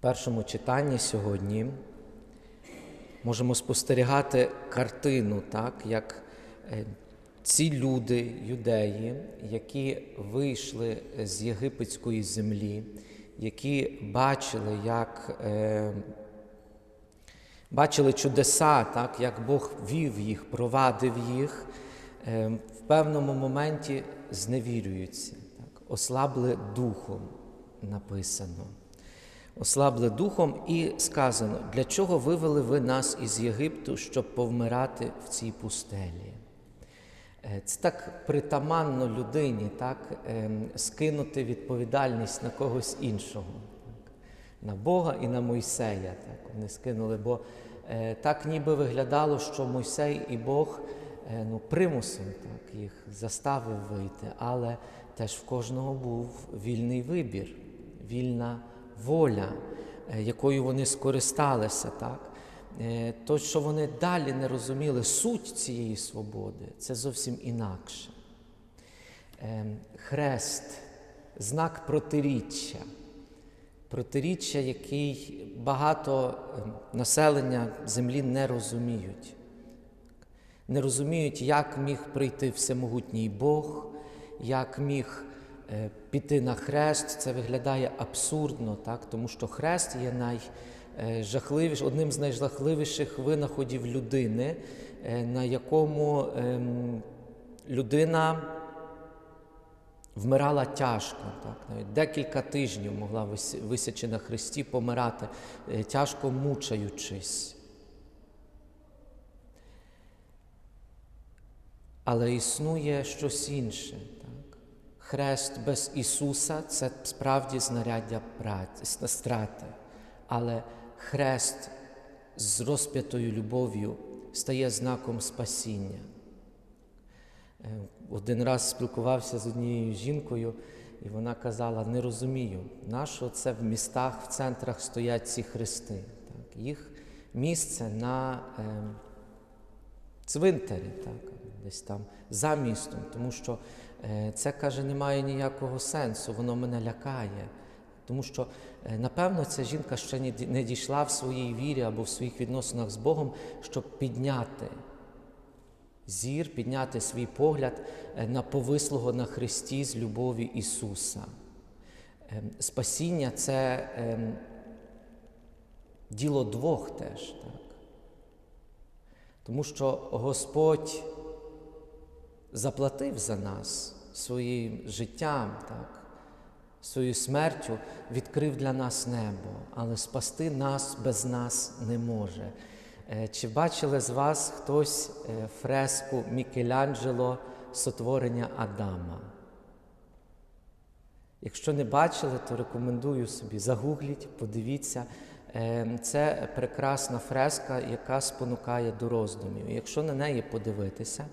першому читанні сьогодні можемо спостерігати картину, так, як е, ці люди, юдеї, які вийшли з єгипетської землі, які бачили, як е, бачили чудеса, так, як Бог вів їх, провадив їх, е, в певному моменті зневірюються, так, ослабли духом, написано. Ослабли духом і сказано, для чого вивели ви нас із Єгипту, щоб повмирати в цій пустелі? Е, Це так притаманно людині, так, ем, скинути відповідальність на когось іншого, так, на Бога і на Мойсея. Так, вони скинули, бо е, так ніби виглядало, що Мойсей і Бог е, ну, примусом так, їх заставив вийти, але теж в кожного був вільний вибір, вільна воля, е, якою вони скористалися. так. Е, То, що вони далі не розуміли суть цієї свободи, це зовсім інакше. Е, Хрест, знак протиріччя, протиріччя, який багато е, населення землі не розуміють. Не розуміють, як міг прийти всемогутній Бог, як міг піти на хрест. Це виглядає абсурдно, так? тому що хрест є найжахливіш, одним з найжахливіших винаходів людини, е, на якому ем, людина вмирала тяжко. Так? Навіть декілька тижнів могла висячи на хресті помирати, е, тяжко мучаючись. Але існує щось інше. Хрест без Ісуса це справді знаряддя праці, страти. Але хрест з розп'ятою любов'ю стає знаком спасіння. Е, Один раз спілкувався з однією жінкою, і вона казала: не розумію, нащо це в містах, в центрах стоять ці хрести. Так? Їх місце на е, цвинтарі, так? десь там за містом, тому що е, це каже, не має ніякого сенсу, воно мене лякає. Тому що, е, напевно, ця жінка ще не дійшла в своїй вірі або в своїх відносинах з Богом, щоб підняти зір, підняти свій погляд е, на повислого на Христі з любові Ісуса. Спасіння це ем, діло двох теж. Так? Тому що Господь заплатив за нас своїм життям, так, своєю смертю, відкрив для нас небо, але спасти нас без нас не може. Е, Чи бачили з вас хтось е, фреску Мікеланджело Сотворення Адама? Якщо не бачили, то рекомендую собі загугліть, подивіться. Е, Це прекрасна фреска, яка спонукає до роздумів. Якщо на неї подивитися,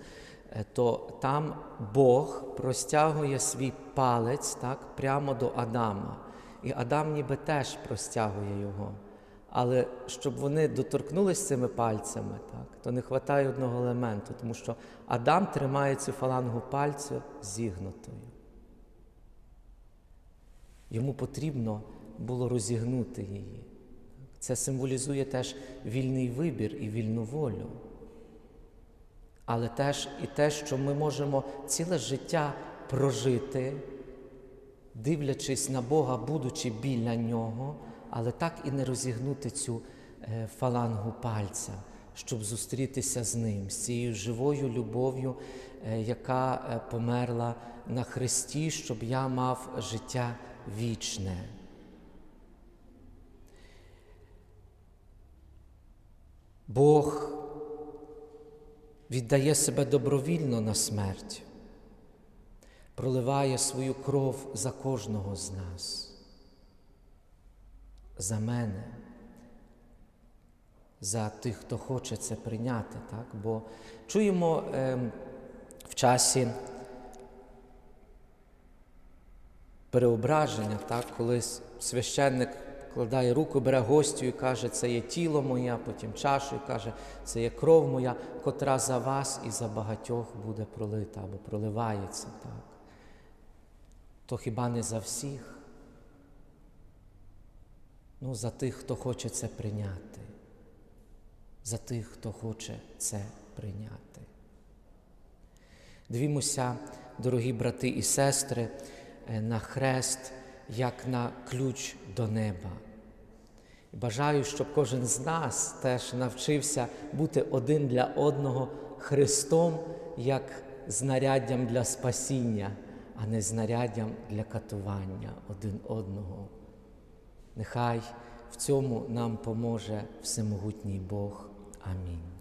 е, то там Бог простягує свій палець так, прямо до Адама. І Адам ніби теж простягує його. Але щоб вони доторкнулися цими пальцями, так, то не вистачає одного елементу, тому що Адам тримає цю фалангу пальцю зігнутою. Йому потрібно було розігнути її. Це символізує теж вільний вибір і вільну волю. Але теж і те, що ми можемо ціле життя прожити, дивлячись на Бога, будучи біля нього, але так і не розігнути цю е, фалангу пальця, щоб зустрітися з ним, з цією живою любов'ю, е, яка е, померла на Христі, щоб я мав життя вічне. Бог віддає себе добровільно на смерть, проливає свою кров за кожного з нас, за мене, за тих, хто хоче це прийняти. Так? Бо чуємо е, в часі переображення, так? коли священник кладає руку, бере гостю і каже, це є тіло моє, потім чашу і каже, це є кров моя, котра за вас і за багатьох буде пролита або проливається. Так? То хіба не за всіх? Ну, за тих, хто хоче це прийняти, за тих, хто хоче це прийняти. Дивімося, дорогі брати і сестри, е, на хрест як на ключ до неба. Бажаю, щоб кожен з нас теж навчився бути один для одного Христом як знаряддям для спасіння, а не знаряддям для катування один одного. Нехай в цьому нам поможе всемогутній Бог. Амінь.